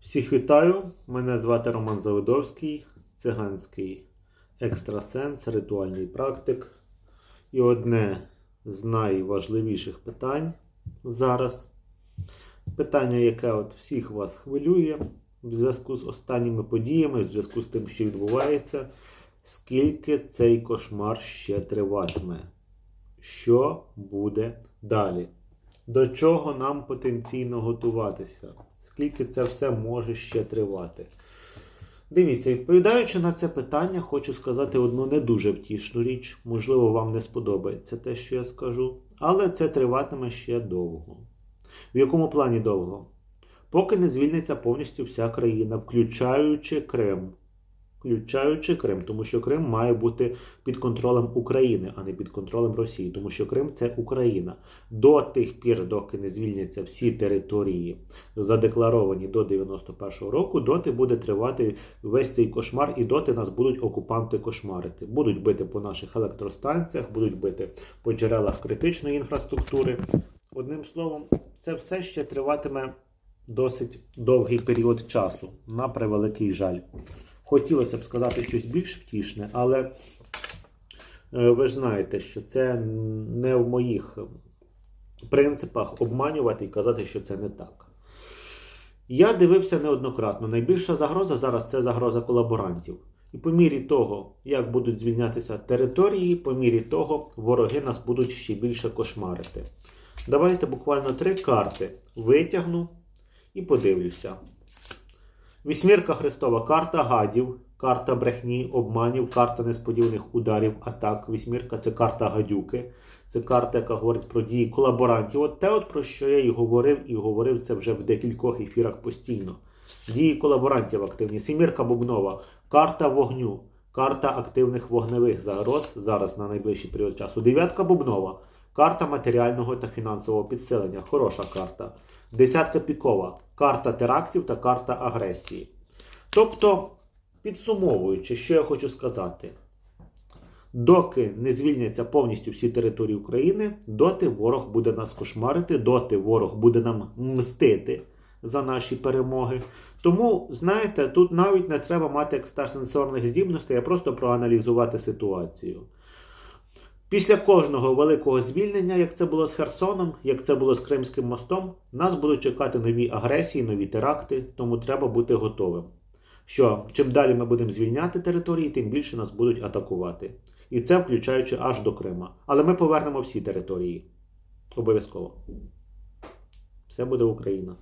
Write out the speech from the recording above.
Всіх вітаю! Мене звати Роман Завидовський, циганський екстрасенс, ритуальний практик. І одне з найважливіших питань зараз. Питання, яке от всіх вас хвилює в зв'язку з останніми подіями, в зв'язку з тим, що відбувається. Скільки цей кошмар ще триватиме? Що буде далі? До чого нам потенційно готуватися? Скільки це все може ще тривати? Дивіться, відповідаючи на це питання, хочу сказати одну не дуже втішну річ. Можливо, вам не сподобається те, що я скажу, але це триватиме ще довго. В якому плані довго? Поки не звільниться повністю вся країна, включаючи Крим. Включаючи Крим, тому що Крим має бути під контролем України, а не під контролем Росії, тому що Крим це Україна. До тих пір, доки не звільняться всі території, задекларовані до 91-го року, доти буде тривати весь цей кошмар, і доти нас будуть окупанти кошмарити. Будуть бити по наших електростанціях, будуть бити по джерелах критичної інфраструктури. Одним словом, це все ще триватиме досить довгий період часу, на превеликий жаль. Хотілося б сказати щось більш втішне, але е, ви ж знаєте, що це не в моїх принципах обманювати і казати, що це не так. Я дивився неоднократно. Найбільша загроза зараз це загроза колаборантів. І по мірі того, як будуть звільнятися території, по мірі того, вороги нас будуть ще більше кошмарити. Давайте буквально три карти витягну і подивлюся. Вісьмірка Христова, карта гадів, карта брехні, обманів, карта несподіваних ударів, атак. Вісьмірка це карта гадюки, це карта, яка говорить про дії колаборантів. От те, от про що я і говорив, і говорив це вже в декількох ефірах постійно. Дії колаборантів активні. Сімірка Бубнова, карта вогню, карта активних вогневих загроз зараз на найближчий період часу. Дев'ятка Бубнова, карта матеріального та фінансового підсилення. Хороша карта. Десятка пікова, карта терактів та карта агресії. Тобто, підсумовуючи, що я хочу сказати, доки не звільняться повністю всі території України, доти ворог буде нас кошмарити, доти ворог буде нам мстити за наші перемоги. Тому, знаєте, тут навіть не треба мати екстрасенсорних здібностей, а просто проаналізувати ситуацію. Після кожного великого звільнення, як це було з Херсоном, як це було з Кримським мостом, нас будуть чекати нові агресії, нові теракти, тому треба бути готовим. Що чим далі ми будемо звільняти території, тим більше нас будуть атакувати. І це включаючи аж до Крима. Але ми повернемо всі території. Обов'язково. Все буде Україна.